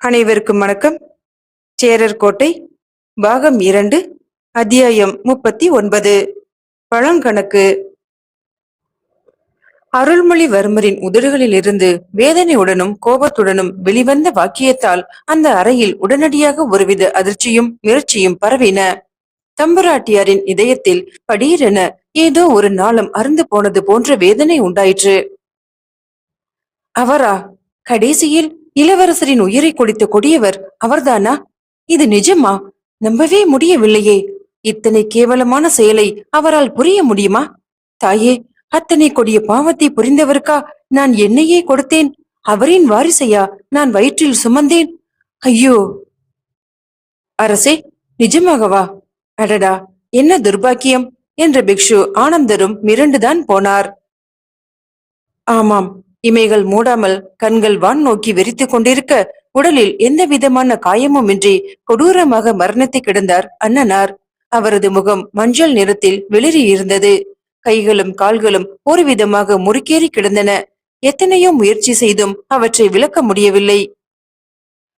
அனைவருக்கும் வணக்கம். சேரர் கோட்டை பாகம் இரண்டு அத்தியாயம் முப்பத்தி ஒன்பது. பழங்கணக்கு. அருள்மொழிவர்மரின் உதடுகளிலிருந்து வேதனையுடனும் கோபத்துடனும் வெளிவந்த வாக்கியத்தால் அந்த அறையில் உடனடியாக ஒருவித அதிர்ச்சியும் மிரட்சியும் பரவின. தம்புராட்டியாரின் இதயத்தில் படீரென ஏதோ ஒரு நாளம் அருந்து போனது போன்ற வேதனை உண்டாயிற்று. அவரா? கடைசியில் இளவரசரின் உயிரை கொடித்த கொடியவர் அவர்தானா? இது நிஜமா? நம்பவே முடியவில்லையே. இத்தனை கேவலமான செயலை அவரால் புரிய முடியுமா? தாயே அத்தனை கொடிய பாவத்தை புரிந்தவருக்கா நான் என்னையே கொடுத்தேன்? அவரின் வாரிசையா நான் வயிற்றில் சுமந்தேன்? ஐயோ! அரசே நிஜமாகவா? அடடா என்ன துர்பாக்கியம்? என்ற பிக்ஷு ஆனந்தரும் மிரண்டுதான் போனார். ஆமாம் இமைகள் மூடாமல் கண்கள் வான் நோக்கி வெறித்துக் கொண்டிருக்க உடலில் எந்த விதமான காயமும் இன்றி கொடூரமாக மரணத்தை கிடந்தார் அண்ணனார். அவரது முகம் மஞ்சள் நிறத்தில் வெளிரி இருந்தது. கைகளும் கால்களும் ஒரு விதமாக முறுக்கேறி கிடந்தன. எத்தனையோ முயற்சி செய்தும் அவற்றை விளக்க முடியவில்லை.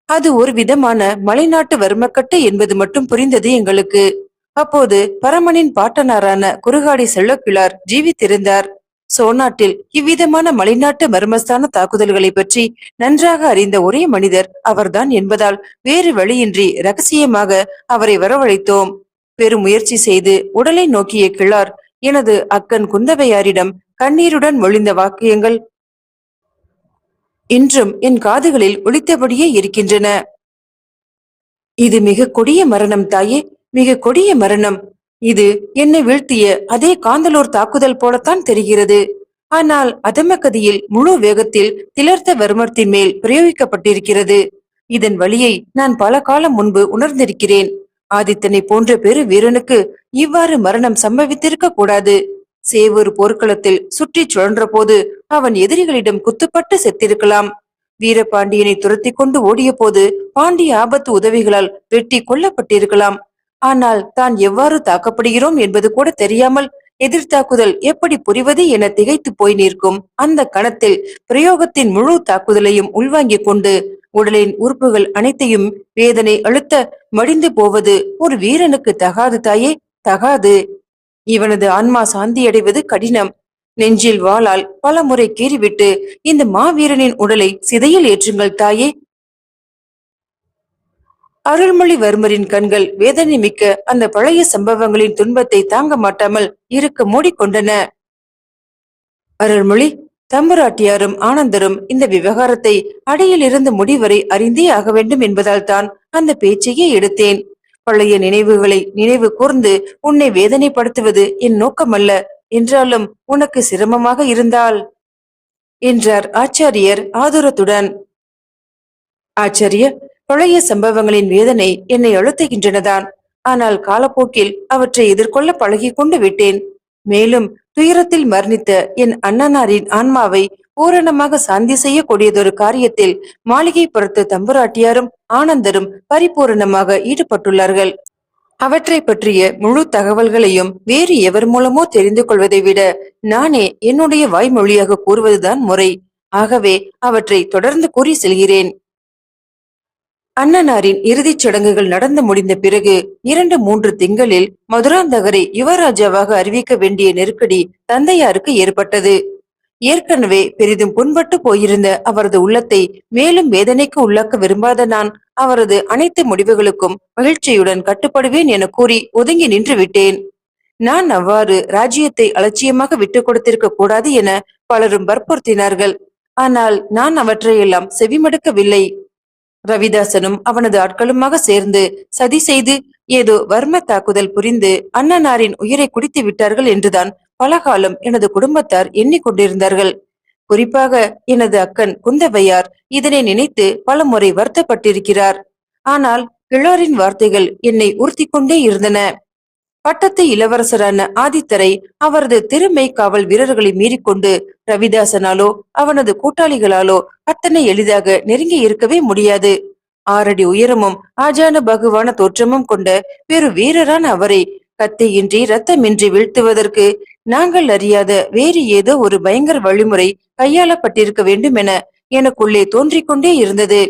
அது ஒரு விதமான மலைநாட்டு வர்மக்கட்டு என்பது மட்டும் புரிந்தது எங்களுக்கு. அப்போது பரமனின் பாட்டனாரான குறுகாடி செல்லக்கிழார் ஜீவித்திருந்தார். சோனாட்டில் இவ்விதமான மலைநாட்டு மர்மஸ்தான தாக்குதல்களை பற்றி நன்றாக அறிந்த ஒரே மனிதர் அவர்தான் என்பதால் வேறு வழியின்றி ரகசியமாக அவரை வரவழைத்தோம். பெரும் முயற்சி செய்து உடலை நோக்கிய கிழார் எனது அக்கன் குந்தவையாரிடம் கண்ணீருடன் மொழிந்த வாக்கியங்கள் இன்றும் என் காதுகளில் ஒழித்தபடியே இருக்கின்றன. இது மிக கொடிய மரணம் தாயே மிக கொடிய மரணம். இது என்னை வீழ்த்திய அதே காந்தலூர் தாக்குதல் போலத்தான் தெரிகிறது. ஆனால் அதமகதியில் முழு வேகத்தில் திலர்த்த வர்மத்தின் மேல் பிரயோகிக்கப்பட்டிருக்கிறது. இதன் வழியை நான் பல காலம் முன்பு உணர்ந்திருக்கிறேன். ஆதித்தனை போன்ற பெரு வீரனுக்கு இவ்வாறு மரணம் சம்பவித்திருக்க கூடாது. சேவூர் போர்க்களத்தில் சுற்றி சுழன்ற போது அவன் எதிரிகளிடம் குத்துப்பட்டு செத்திருக்கலாம். வீரபாண்டியனை துரத்தி கொண்டு ஓடிய போது பாண்டிய ஆபத்து உதவிகளால் வெட்டி கொல்லப்பட்டிருக்கலாம். ஆனால் தான் எவ்வாறு தாக்கப்படுகிறோம் என்பது கூட தெரியாமல் எதிர்த்தாக்குதல் எப்படி புரிவது என திகைத்து போய் நிற்கும். அந்த கணத்தில் பிரயோகத்தின் முழு தாக்குதலையும் உள்வாங்கிக் கொண்டு உடலின் உறுப்புகள் அனைத்தையும் வேதனை அழுத்த மடிந்து போவது ஒரு வீரனுக்கு தகாது தாயே தகாது. இவனது ஆன்மா சாந்தியடைவது கடினம். நெஞ்சில் வாளால் பல முறை கீறிவிட்டு இந்த மாவீரனின் உடலை சிதையில் ஏற்றுங்கள் தாயே அருள்மொழிவர்மரின் கண்கள் வேதனை மிக்க அந்த பழைய சம்பவங்களின் துன்பத்தை தாங்க மாட்டாமல் இருக்க மூடிக்கொண்டன. அருள்மொழி தம்புராட்டியாரும் ஆனந்தரும் இந்த விவகாரத்தை அடையிலிருந்து இருந்து முடிவரை அறிந்தே ஆக வேண்டும் என்பதால் தான் அந்த பேச்சையே எடுத்தேன். பழைய நினைவுகளை நினைவு கூர்ந்து உன்னை வேதனைப்படுத்துவது என் நோக்கமல்ல. என்றாலும் உனக்கு சிரமமாக இருந்தால்? என்றார் ஆச்சாரியர் ஆதுரத்துடன். ஆச்சாரியர் பழைய சம்பவங்களின் வேதனை என்னை அழுத்துகின்றனதான். ஆனால் காலப்போக்கில் அவற்றை எதிர்கொள்ள பழகி கொண்டு விட்டேன். மேலும் துயரத்தில் மரணித்த என் அண்ணனாரின் ஆன்மாவை பூரணமாக சாந்தி செய்யக்கூடியதொரு காரியத்தில் மாளிகை புறத்து தம்புராட்டியாரும் ஆனந்தரும் பரிபூரணமாக ஈடுபட்டுள்ளார்கள். அவற்றை பற்றிய முழு தகவல்களையும் வேறு எவர் மூலமோ தெரிந்து கொள்வதை விட நானே என்னுடைய வாய்மொழியாக கூறுவதுதான் முறை. ஆகவே அவற்றை தொடர்ந்து கூறி செல்கிறேன். அண்ணனாரின் இறுதிச் சடங்குகள் நடந்து முடிந்த பிறகு இரண்டு மூன்று திங்களில் மதுராந்தகரை யுவராஜாவாக அறிவிக்க வேண்டிய நெருக்கடி தந்தையாருக்கு ஏற்பட்டது. ஏற்கனவே பெரிதும் புண்பட்டு போயிருந்த அவரது உள்ளத்தை மேலும் வேதனைக்கு உள்ளாக்க விரும்பாத நான் அவரது அனைத்து முடிவுகளுக்கும் மகிழ்ச்சியுடன் கட்டுப்படுவேன் என கூறி ஒதுங்கி நின்று விட்டேன். நான் அவ்வாறு ராஜ்யத்தை அலட்சியமாக விட்டுக் கொடுத்திருக்க கூடாது என பலரும் வற்புறுத்தினார்கள். ஆனால் நான் அவற்றையெல்லாம் செவிமடுக்கவில்லை. ரவிதாசனும் அவனது ஆட்களுமாக சேர்ந்து சதி செய்து ஏதோ வர்ம தாக்குதல் புரிந்து அண்ணனாரின் உயிரை குடித்து விட்டார்கள் என்றுதான் பலகாலம் எனது குடும்பத்தார் எண்ணிக்கொண்டிருந்தார்கள். குறிப்பாக எனது அக்கன் குந்தவையார் இதனை நினைத்து பல முறை வருத்தப்பட்டிருக்கிறார். ஆனால் கிழாரின் வார்த்தைகள் என்னை உறுத்தி கொண்டே இருந்தன. பட்டத்து இளவரசரான ஆதித்தரை அவரது திறமை காவல் வீரர்களை மீறிக்கொண்டு ரவிதாசனாலோ அவனது கூட்டாளிகளாலோ அத்தனை எளிதாக நெருங்கி இருக்கவே முடியாது. ஆறடி உயரமும் ஆஜான பகுவான தோற்றமும் கொண்ட பெரு வீரரான அவரை கத்தியின்றி ரத்தமின்றி வீழ்த்துவதற்கு நாங்கள் அறியாத வேறு ஏதோ ஒரு பயங்கர வழிமுறை கையாளப்பட்டிருக்க வேண்டும் என எனக்குள்ளே தோன்றிக் கொண்டே இருந்தது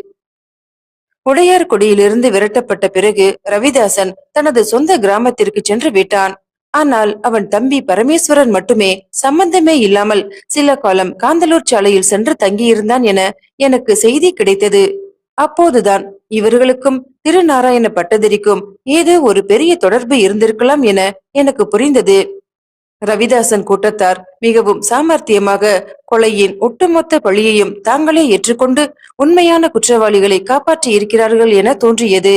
உடையார்குடியிலிருந்து விரட்டப்பட்ட பிறகு ரவிதாசன் தனது சொந்த கிராமத்திற்கு சென்று விட்டான். ஆனால் அவன் தம்பி பரமேஸ்வரன் மட்டுமே சம்பந்தமே இல்லாமல் சில காலம் காந்தலூர் சாலையில் சென்று தங்கியிருந்தான் என எனக்கு செய்தி கிடைத்தது. அப்போதுதான் இவர்களுக்கும் திருநாராயண பட்டதிரிக்கும் ஏதோ ஒரு பெரிய தொடர்பு இருந்திருக்கலாம் என எனக்கு புரிந்தது. ரவிதாசன் கூட்டத்தார் மிகவும் சாமர்த்தியமாக கொலையின் ஒட்டுமொத்த பழியையும் தாங்களே ஏற்றுக்கொண்டு உண்மையான குற்றவாளிகளை காப்பாற்றி இருக்கிறார்கள் என தோன்றியது.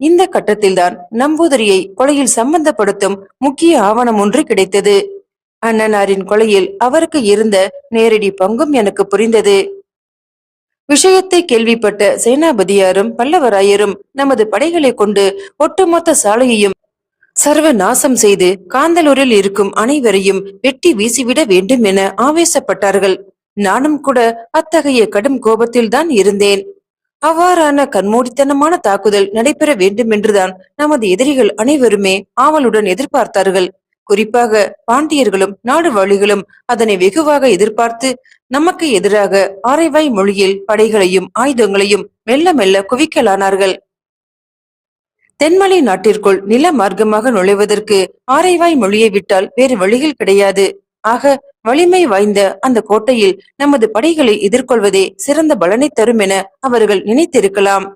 இந்த கட்டத்தில்தான் நம்பூதிரியை கொலையில் சம்பந்தப்படுத்தும் முக்கிய ஆவணம் ஒன்று கிடைத்தது. அண்ணனாரின் கொலையில் அவருக்கு இருந்த நேரடி பங்கும் எனக்கு புரிந்தது. விஷயத்தை கேள்விப்பட்ட சேனாபதியாரும் பல்லவராயரும் நமது படைகளை கொண்டு ஒட்டுமொத்த சாலையையும் சர்வ நாசம் செய்து காந்தலூரில் இருக்கும் அனைவரையும் வெட்டி வீசிவிட வேண்டும் என ஆவேசப்பட்டார்கள். நானும் கூட அத்தகைய கடும் கோபத்தில் தான் இருந்தேன். அவ்வாறான கண்மூடித்தனமான தாக்குதல் நடைபெற வேண்டும் என்றுதான் நமது எதிரிகள் அனைவருமே ஆவலுடன் எதிர்பார்த்தார்கள். குறிப்பாக பாண்டியர்களும் நாடுவாழிகளும் அதனை வெகுவாக எதிர்பார்த்து நமக்கு எதிராக ஆரைவாய் மொழியில் படைகளையும் ஆயுதங்களையும் மெல்ல மெல்ல குவிக்கலானார்கள். தென்மலை நாட்டிற்குள் நில மார்க்கமாக நுழைவதற்கு ஆரைவாய் மொழியை விட்டால் வேறு வழிகள் கிடையாது. ஆக வலிமை வாய்ந்த அந்த கோட்டையில் நமது படைகளை எதிர்கொள்வதே சிறந்த பலனை தரும் என அவர்கள் நினைத்திருக்கலாம்.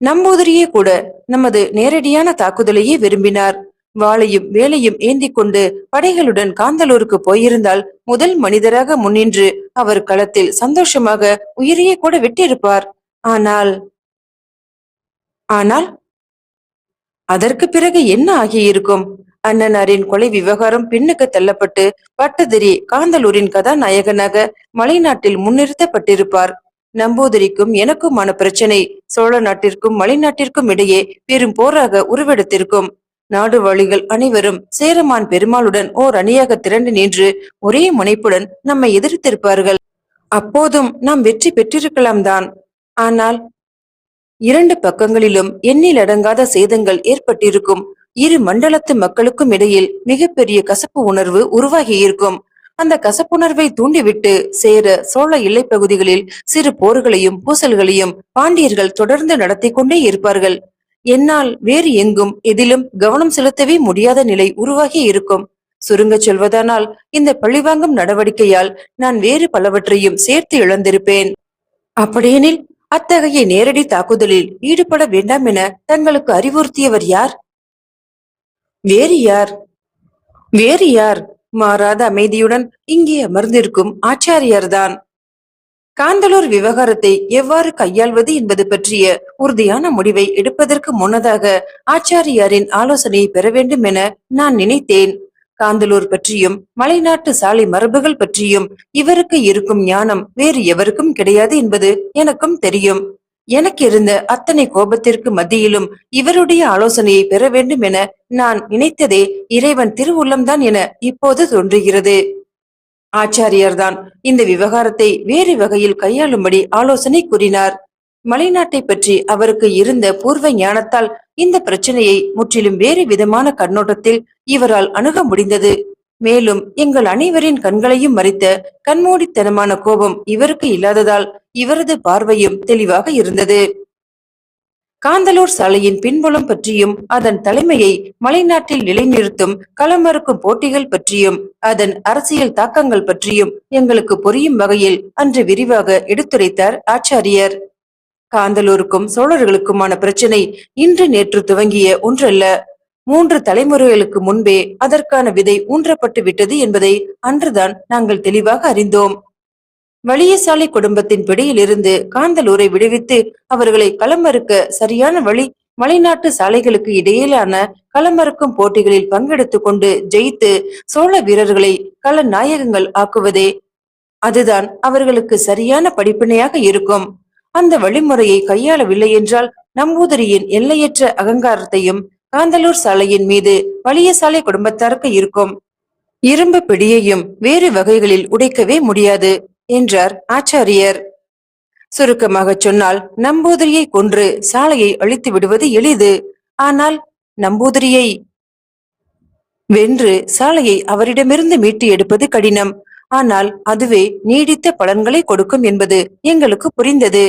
நம்பூதிரியே கூட நமது நேரடியான தாக்குதலையே விரும்பினார். வாளையும் வேலையும் ஏந்தி கொண்டு படைகளுடன் காந்தலூருக்கு போயிருந்தால் முதல் மனிதராக முன்னின்று அவர் களத்தில் சந்தோஷமாக உயிரையே கூட விட்டிருப்பார். ஆனால் ஆனால் அதற்கு பிறகு என்ன ஆகியிருக்கும்? அண்ணனாரின் கொலை விவகாரம் பின்னுக்கு தள்ளப்பட்டு பட்டதிரி காந்தலூரின் கதாநாயகனாக மலைநாட்டில் முன்னிறுத்தப்பட்டிருப்பார். நம்பூதிரிக்கும் எனக்குமான பிரச்சனை. சோழ நாட்டிற்கும் மலைநாட்டிற்கும் இடையே பெரும் போராக உருவெடுத்திருக்கும். நாடு வழிகள் அனைவரும் சேரமான் பெருமாளுடன் ஓர் அணியாக திரண்டு நின்று ஒரே முனைப்புடன் நம்மை எதிர்த்திருப்பார்கள். அப்போதும் நாம் வெற்றி பெற்றிருக்கலாம் தான். ஆனால் இரண்டு பக்கங்களிலும் எண்ணில் அடங்காத சேதங்கள் ஏற்பட்டிருக்கும். இரு மண்டலத்து மக்களுக்கும் இடையில் மிகப்பெரிய கசப்பு உணர்வு உருவாகியிருக்கும் அந்த கசப்புணர்வை தூண்டிவிட்டு சேர சோழ எல்லை பகுதிகளில் சிறு போர்களையும் பூசல்களையும் பாண்டியர்கள் தொடர்ந்து நடத்தி கொண்டே இருப்பார்கள். என்னால் வேறு எங்கும் எதிலும் கவனம் செலுத்தவே முடியாத நிலை உருவாகி இருக்கும். சுருங்கச் சொல்வதானால் இந்த பழிவாங்கும் நடவடிக்கையால் நான் வேறு பலவற்றையும் சேர்த்து இழந்திருப்பேன். அப்படியெனில் அத்தகைய நேரடி தாக்குதலில் ஈடுபட வேண்டாம் என தங்களுக்கு அறிவுறுத்தியவர் யார்? வேறு யார்? வேறு யார்? மாறாத அமைதியுடன் இங்கே அமர்ந்திருக்கும் ஆச்சாரியார்தான். காந்தலூர் விவகாரத்தை எவ்வாறு கையாள்வது என்பது பற்றிய உறுதியான முடிவை எடுப்பதற்கு முன்னதாக ஆச்சாரியாரின் ஆலோசனையை பெற வேண்டும் என நான் நினைத்தேன். காந்தலூர் பற்றியும் மலைநாட்டு சாலை மரபுகள் பற்றியும் இவருக்கு இருக்கும் ஞானம் வேறு எவருக்கும் கிடையாது என்பது எனக்கும் தெரியும். எனக்கு இருந்த அத்தனை கோபத்திற்கு மத்தியிலும் இவருடைய ஆலோசனையை பெற வேண்டும் என நான் நினைத்ததே இறைவன் திருவுள்ளம்தான் என இப்போது தோன்றுகிறது. ஆச்சாரியார்தான் இந்த விவகாரத்தை வேறு வகையில் கையாளும்படி ஆலோசனை கூறினார். மலைநாட்டை பற்றி அவருக்கு இருந்த பூர்வ ஞானத்தால் இந்த பிரச்சனையை முற்றிலும் வேறு விதமான கண்ணோட்டத்தில் இவரால் அணுக முடிந்தது. மேலும் எங்கள் அனைவரின் கண்களையும் மறித்த கண்மூடித்தனமான கோபம் இவருக்கு இல்லாததால் இவரது பார்வையும் தெளிவாக இருந்தது. காந்தலூர் சாலையின் பின்புலம் பற்றியும் அதன் தலைமையை மலைநாட்டில் நிலைநிறுத்தும் களமறுக்கும் போட்டிகள் பற்றியும் அதன் அரசியல் தாக்கங்கள் பற்றியும் எங்களுக்கு புரியும் வகையில் அன்று விரிவாக எடுத்துரைத்தார் ஆச்சாரியர். காந்தலூருக்கும் சோழர்களுக்குமான பிரச்சனை இன்று நேற்று துவங்கிய ஒன்றல்ல. மூன்று தலைமுறைகளுக்கு முன்பே அதற்கான விதை ஊன்றப்பட்டு விட்டது என்பதை அன்றுதான் நாங்கள் தெளிவாக அறிந்தோம். வலியசாலை குடும்பத்தின் பிடியிலிருந்து காந்தலூரை விடுவித்து அவர்களை களமறுக்க சரியான வழி மலைநாட்டு சாலைகளுக்கு இடையிலான களமறுக்கும் போட்டிகளில் பங்கெடுத்துக் கொண்டு ஜெயித்து சோழ வீரர்களை கள நாயகங்கள் ஆக்குவதே அதுதான் அவர்களுக்கு சரியான படிப்பினையாக இருக்கும். அந்த வழிமுறையை கையாளவில்லை என்றால் நம்பூதிரியின் எல்லையற்ற அகங்காரத்தையும் காந்தலூர் சாலையின் மீது வலிய சாலை குடும்பத்தாருக்கு இருக்கும். இரும்பு பிடியையும் வேறு வகைகளில் உடைக்கவே முடியாது என்றார் ஆச்சாரியர். சுருக்கமாக சொன்னால் நம்பூதிரியை கொன்று சாலையை அழித்து விடுவது எளிது ஆனால் நம்பூதிரியை வென்று சாலையை அவரிடமிருந்து மீட்டு எடுப்பது கடினம் ஆனால் அதுவே நீடித்த பலன்களை கொடுக்கும் என்பது எங்களுக்கு புரிந்தது.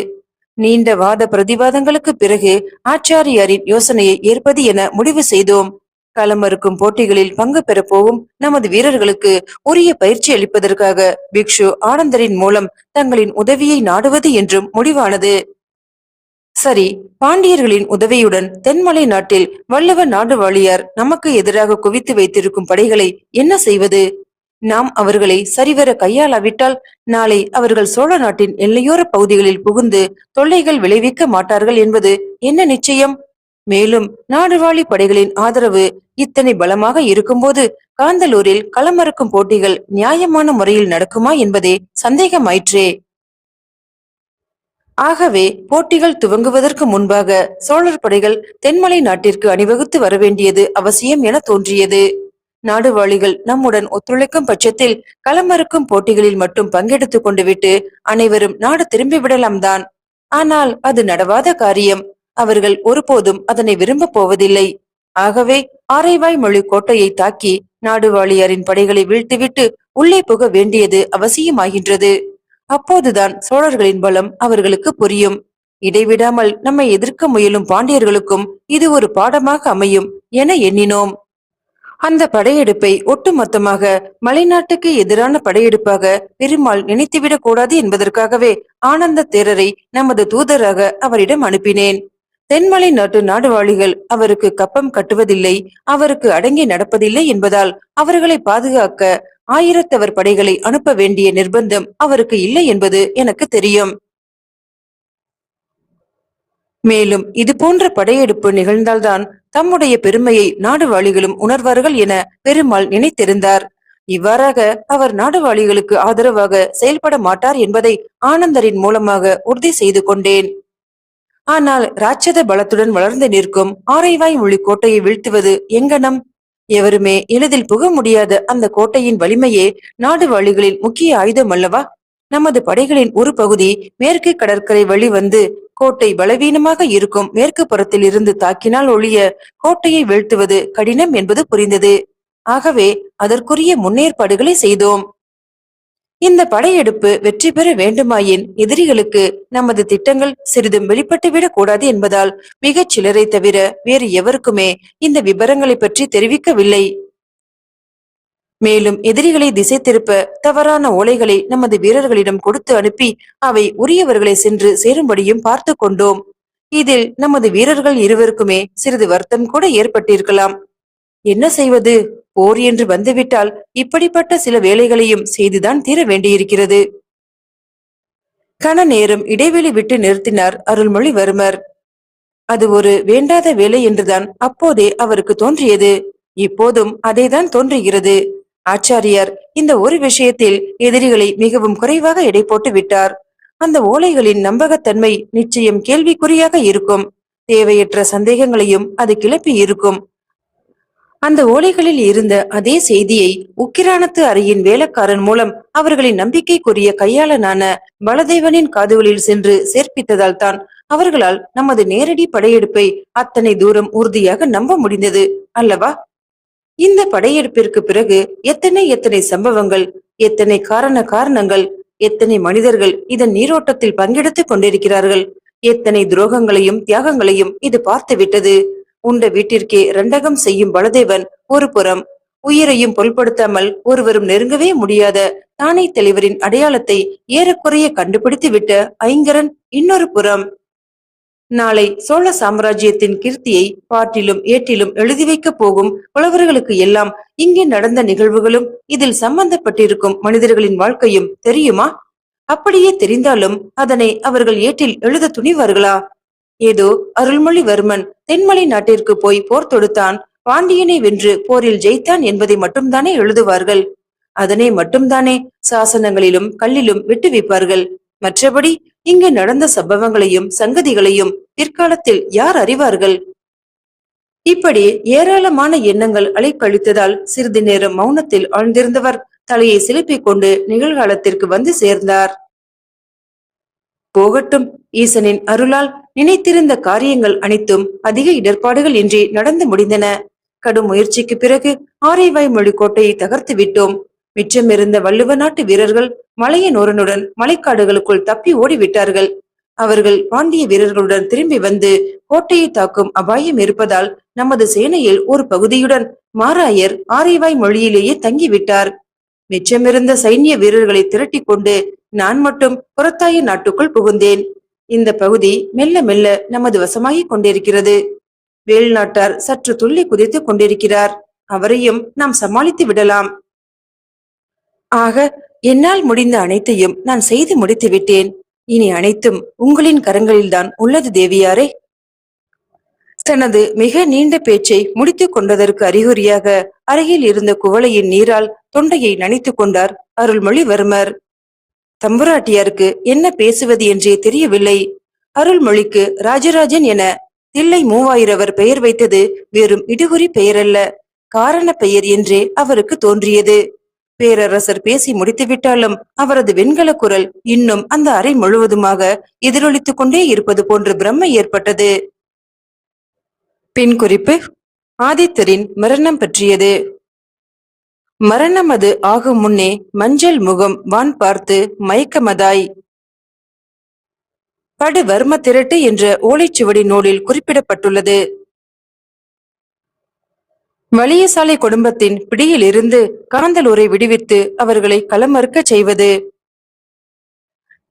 நீண்ட வாத பிரதிவாதங்களுக்கு பிறகு ஆச்சாரியாரின் யோசனையை ஏற்பது என முடிவு செய்தோம். களமறுக்கும் போட்டிகளில் பங்கு பெறப்போகும் நமது வீரர்களுக்கு உரிய பயிற்சி அளிப்பதற்காக பிக்ஷு ஆனந்தரின் மூலம் தங்களின் உதவியை நாடுவது என்றும் முடிவானது. சரி பாண்டியர்களின் உதவியுடன் தென்மலை நாட்டில் வல்லவ நாடுவாழியார் நமக்கு எதிராக குவித்து வைத்திருக்கும் படைகளை என்ன செய்வது? நாம் அவர்களை சரிவர கையாளாவிட்டால் நாளை அவர்கள் சோழ நாட்டின் எல்லையோர பகுதிகளில் புகுந்து தொல்லைகள் விளைவிக்க மாட்டார்கள் என்பது என்ன நிச்சயம்? மேலும் நாடுவாழி படைகளின் ஆதரவு இத்தனை பலமாக இருக்கும்போது காந்தலூரில் களமறுக்கும் போட்டிகள் நியாயமான முறையில் நடக்குமா என்பதே சந்தேகமாயிற்றே. ஆகவே போட்டிகள் துவங்குவதற்கு முன்பாக சோழர் படைகள் தென்மலை நாட்டிற்கு அணிவகுத்து வரவேண்டியது அவசியம் என தோன்றியது. நாடுவாழிகள் நம்முடன் ஒத்துழைக்கும் பட்சத்தில் களமறுக்கும் போட்டிகளில் மட்டும் பங்கெடுத்துக் கொண்டு விட்டு அனைவரும் நாடு திரும்பி தான். ஆனால் அது நடவாத காரியம். அவர்கள் ஒருபோதும் அதனை விரும்பப் போவதில்லை. ஆகவே ஆரைவாய் மொழி கோட்டையை தாக்கி நாடுவாளியாரின் படைகளை வீழ்த்திவிட்டு உள்ளே புக வேண்டியது அவசியமாகின்றது. அப்போதுதான் சோழர்களின் பலம் அவர்களுக்கு புரியும். இடைவிடாமல் நம்மை எதிர்க்க முயலும் பாண்டியர்களுக்கும் இது ஒரு பாடமாக அமையும் என எண்ணினோம். அந்த படையெடுப்பை ஒட்டுமொத்தமாக மலைநாட்டுக்கு எதிரான படையெடுப்பாக பெருமாள் நினைத்துவிடக் கூடாது என்பதற்காகவே ஆனந்த தேரரை நமது தூதராக அவரிடம் அனுப்பினேன். தென்மலை நாட்டு நாடுவாளிகள் அவருக்கு கப்பம் கட்டுவதில்லை அவருக்கு அடங்கி நடப்பதில்லை என்பதால் அவர்களை பாதுகாக்க ஆயிரத்தவர் படைகளை அனுப்ப வேண்டிய நிர்பந்தம் அவருக்கு இல்லை என்பது எனக்கு தெரியும். மேலும் இது போன்ற படையெடுப்பு நிகழ்ந்தால்தான் தம்முடைய பெருமையை நாடுவாளிகளும் உணர்வார்கள் என பெருமாள் நினைத்திருந்தார். இவ்வாறாக அவர் நாடுவாளிகளுக்கு ஆதரவாக செயல்பட மாட்டார் என்பதை ஆனந்தரின் மூலமாக உறுதி செய்து கொண்டேன். ஆனால் ராட்சத பலத்துடன் வளர்ந்து நிற்கும் ஆரைவாய் மொழி கோட்டையை வீழ்த்துவது எங்கனம் எவருமே எளிதில் புக முடியாத அந்த கோட்டையின் வலிமையே நாடுவாளிகளின் முக்கிய ஆயுதம் அல்லவா? நமது படைகளின் ஒரு பகுதி மேற்கு கடற்கரை வழி வந்து கோட்டை பலவீனமாக இருக்கும் மேற்கு புறத்தில் இருந்து தாக்கினால் ஒழிய கோட்டையை வீழ்த்துவது கடினம் என்பது புரிந்தது. ஆகவே அதற்குரிய முன்னேற்பாடுகளை செய்தோம். இந்த படையெடுப்பு வெற்றி பெற வேண்டுமாயின் எதிரிகளுக்கு நமது திட்டங்கள் சிறிதும் வெளிப்பட்டுவிடக் கூடாது என்பதால் மிகச் சிலரை தவிர வேறு எவருக்குமே இந்த விபரங்களை பற்றி தெரிவிக்கவில்லை. மேலும் எதிரிகளை திசை திருப்ப தவறான ஓலைகளை நமது வீரர்களிடம் கொடுத்து அனுப்பி அவை உரியவர்களை சென்று சேரும்படியும் பார்த்து கொண்டோம். இதில் நமது வீரர்கள் இருவருக்குமே சிறிது வருத்தம் கூட ஏற்பட்டிருக்கலாம். என்ன செய்வது? போர் என்று வந்துவிட்டால் இப்படிப்பட்ட சில வேலைகளையும் செய்துதான் தீர வேண்டியிருக்கிறது. கன நேரம் இடைவெளி விட்டு நிறுத்தினார் அருள்மொழிவர்மர். அது ஒரு வேண்டாத வேலை என்றுதான் அப்போதே அவருக்கு தோன்றியது. இப்போதும் அதேதான் தோன்றுகிறது. ஆச்சாரியர் இந்த ஒரு விஷயத்தில் எதிரிகளை மிகவும் குறைவாக எடை போட்டு விட்டார். அந்த ஓலைகளின் நம்பகத்தன்மை நிச்சயம் கேள்விக்குறியாக இருக்கும். தேவையற்ற சந்தேகங்களையும் அது கிளப்பி இருக்கும். அந்த ஓலைகளில் இருந்த அதே செய்தியை உக்கிரானத்து அறையின் வேலைக்காரன் மூலம் அவர்களின் நம்பிக்கைக்குரிய கையாளனான பலதேவனின் காதுகளில் சென்று சேர்ப்பித்ததால் தான் அவர்களால் நமது நேரடி படையெடுப்பை அத்தனை தூரம் உறுதியாக நம்ப முடிந்தது அல்லவா? இந்த படையெடுப்பிற்கு பிறகு எத்தனை எத்தனை சம்பவங்கள் எத்தனை காரண காரணங்கள் எத்தனை மனிதர்கள் இதன் நீரோட்டத்தில் பங்கெடுத்துக் கொண்டிருக்கிறார்கள் எத்தனை துரோகங்களையும் தியாகங்களையும் இது பார்த்து விட்டது உண்ட வீட்டிற்கே ரண்டகம் செய்யும் பலதேவன் ஒரு புறம் உயிரையும் பொருட்படுத்தாமல் ஒருவரும் நெருங்கவே முடியாத தானே தலைவரின் அடையாளத்தை ஏறக்குறைய கண்டுபிடித்து விட்ட ஐங்கரன் இன்னொரு புறம். நாளை சோழ சாம்ராஜ்யத்தின் கீர்த்தியை பாட்டிலும் ஏட்டிலும் எழுதி வைக்கப் போகும் புலவர்களுக்கு எல்லாம் இங்கே நடந்த நிகழ்வுகளும் இதில் சம்பந்தப்பட்டிருக்கும் மனிதர்களின் வாழ்க்கையும் தெரியுமா? அப்படியே தெரிந்தாலும் அதனை அவர்கள் ஏட்டில் எழுத துணிவார்களா? ஏதோ அருள்மொழிவர்மன் தென்மலை நாட்டிற்கு போய் போர் தொடுத்தான். பாண்டியனை வென்று போரில் ஜெயித்தான் என்பதை மட்டும்தானே எழுதுவார்கள்? அதனை மட்டும்தானே சாசனங்களிலும் கல்லிலும் விட்டு வைப்பார்கள் மற்றபடி இங்கு நடந்த சம்பவங்களையும் சங்கதிகளையும் பிற்காலத்தில் யார் அறிவார்கள்? இப்படி ஏராளமான எண்ணங்கள் அழைப்பளித்ததால் சிறிது நேரம் மௌனத்தில் ஆழ்ந்திருந்தவர் தலையை சிலுப்பிக் கொண்டு நிகழ்காலத்திற்கு வந்து சேர்ந்தார். போகட்டும் ஈசனின் அருளால் நினைத்திருந்த காரியங்கள் அனைத்தும் அதிக இடர்பாடுகள் இன்றி நடந்து முடிந்தன. கடும் முயற்சிக்கு பிறகு ஆரைவாய் மொழி கோட்டையை தகர்த்து விட்டோம். மிச்சமிருந்த வள்ளுவ நாட்டு வீரர்கள் மலையின் ஒருனுடன் மலைக்காடுகளுக்குள் தப்பி ஓடிவிட்டார்கள். அவர்கள் பாண்டிய வீரர்களுடன் திரும்பி வந்து கோட்டையை தாக்கும் அபாயம் இருப்பதால் நமது சேனையில் ஒரு பகுதியுடன் மாராயர் ஆரைவாய் மொழியிலேயே தங்கிவிட்டார். மிச்சமிருந்த சைன்ய வீரர்களை திரட்டி கொண்டு நான் மட்டும் புறத்தாய நாட்டுக்குள் புகுந்தேன். இந்த பகுதி மெல்ல மெல்ல நமது வசமாகிக் கொண்டிருக்கிறது. வேல்நாட்டார் சற்று துள்ளி குதித்துக் கொண்டிருக்கிறார். அவரையும் நாம் சமாளித்து விடலாம். ஆக என்னால் முடிந்த அனைத்தையும் நான் செய்து முடித்து விட்டேன். இனி அனைத்தும் உங்களின் கரங்களில்தான் உள்ளது தேவியாரே. தனது மிக நீண்ட பேச்சை முடித்துக் கொண்டதற்கு அறிகுறியாக அருகில் இருந்த குவளையின் நீரால் தொண்டையை நனைத்துக் கொண்டார் அருள்மொழிவர்மர். தம்புராட்டியாருக்கு என்ன பேசுவது என்றே தெரியவில்லை. அருள்மொழிக்கு ராஜராஜன் என தில்லை மூவாயிரவர் பெயர் வைத்தது வெறும் இடுகுறி பெயரல்ல. காரண பெயர் என்றே அவருக்கு தோன்றியது. பேரரசர் பேசி முடித்துவிட்டாலும் அவரது வெண்கல குரல் இன்னும் அந்த அறை முழுவதுமாக எதிரொலித்துக் கொண்டே இருப்பது போன்ற பிரம்மை ஏற்பட்டது. பின் குறிப்பு ஆதித்தரின் மரணம் பற்றியது. மரணம் அது ஆகும் முன்னே மஞ்சள் முகம் வான் பார்த்து மயக்கமதாய். படுவர்ம திரட்டு என்ற ஓலைச்சுவடி நூலில் குறிப்பிடப்பட்டுள்ளது. வலியசாலை குடும்பத்தின் பிடியில் இருந்து காந்தலூரை விடுவித்து அவர்களை களமறுக்க செய்வது.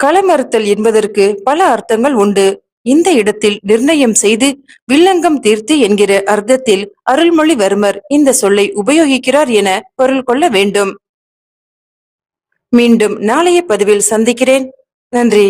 களமறுத்தல் என்பதற்கு பல அர்த்தங்கள் உண்டு. இந்த இடத்தில் நிர்ணயம் செய்து வில்லங்கம் தீர்த்து என்கிற அர்த்தத்தில் அருள்மொழிவர்மர் இந்த சொல்லை உபயோகிக்கிறார் என பொருள் கொள்ள வேண்டும். மீண்டும் நாளைய பதிவில் சந்திக்கிறேன். நன்றி.